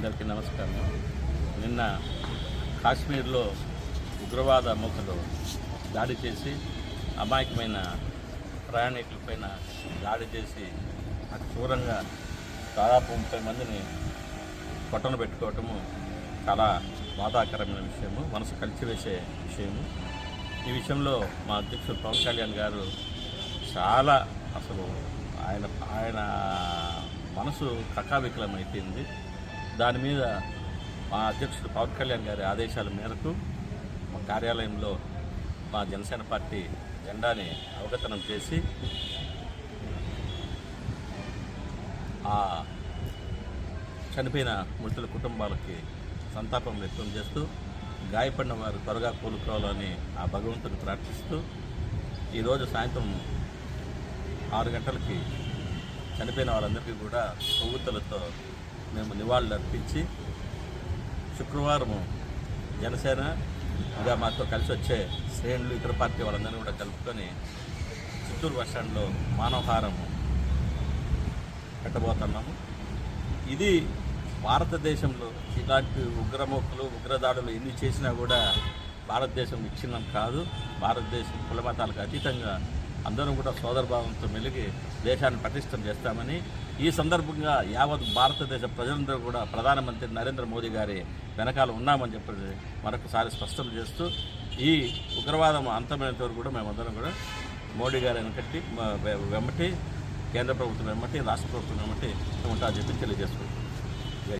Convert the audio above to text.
అందరికీ నమస్కారం. నిన్న కాశ్మీర్లో ఉగ్రవాద మూకలు దాడి చేసి అమాయకమైన ప్రయాణికులపైన దాడి చేసి అతి క్రూరంగా దాదాపు ముప్పై మందిని పొట్టను పెట్టుకోవటము చాలా బాధాకరమైన విషయము మనసు కలిసివేసే విషయము. ఈ విషయంలో మా అధ్యక్షుడు పవన్ కళ్యాణ్ గారు చాలా అసలు ఆయన ఆయన మనసు కకావికలమైపోయింది. దాని మీద మా అధ్యక్షుడు పవన్ కళ్యాణ్ గారి ఆదేశాల మేరకు మా కార్యాలయంలో మా జనసేన పార్టీ జెండాని అవగతనం చేసి ఆ చనిపోయిన మృతుల కుటుంబాలకి సంతాపం వ్యక్తం చేస్తూ గాయపడిన వారు త్వరగా కోలుకోవాలని ఆ భగవంతుని ప్రార్థిస్తూ ఈరోజు సాయంత్రం ఆరు గంటలకి చనిపోయిన వారందరికీ కూడా కొవ్వొత్తులతో మేము నివాళులు అర్పించి శుక్రవారం జనసేన ఇంకా మాతో కలిసి వచ్చే శ్రేణులు ఇతర పార్టీ వాళ్ళందరినీ కూడా కలుపుకొని చిత్తూరు బస్ స్టాండ్లో మానవహారము పెట్టబోతున్నాము. ఇది భారతదేశంలో ఇలాంటి ఉగ్రమోక్కులు ఉగ్రదాడులు ఎన్ని చేసినా కూడా భారతదేశం విచ్ఛిన్నం కాదు. భారతదేశం కుల మతాలకు అతీతంగా అందరం కూడా సోదరభావంతో మెలిగి దేశాన్ని పటిష్టం చేస్తామని ఈ సందర్భంగా యావత్ భారతదేశ ప్రజలందరూ కూడా ప్రధానమంత్రి నరేంద్ర మోదీ గారి వెనకాల ఉన్నామని చెప్పి మరొకసారి స్పష్టం చేస్తూ ఈ ఉగ్రవాదం అంతమైనంత వరకు కూడా మేమందరం కూడా మోడీ గారి వెనకట్టి వెంబటి కేంద్ర ప్రభుత్వం వెంబటి రాష్ట్ర ప్రభుత్వం వెంబటి ఉంటా చెప్పి తెలియజేసుకుంటాం